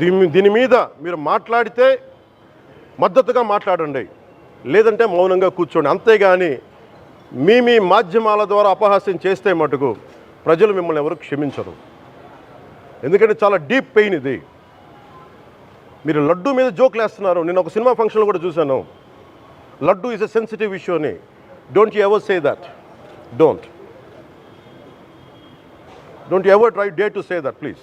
దీని దీని మీద మీరు మాట్లాడితే మద్దతుగా మాట్లాడండి. లేదంటే మౌనంగా కూర్చోండి. అంతేగాని మీ మీ మాధ్యమాల ద్వారా అపహాస్యం చేస్తే మటుకు ప్రజలు మిమ్మల్ని ఎవరు క్షమించరు. ఎందుకంటే చాలా డీప్ పెయిన్ ఇది. మీరు లడ్డు మీద జోకులు వేస్తున్నారు నేను ఒక సినిమా ఫంక్షన్లో కూడా చూశాను. Laddu is a sensitive issue అని. Don't you ever say that don't don't ever try day to say that please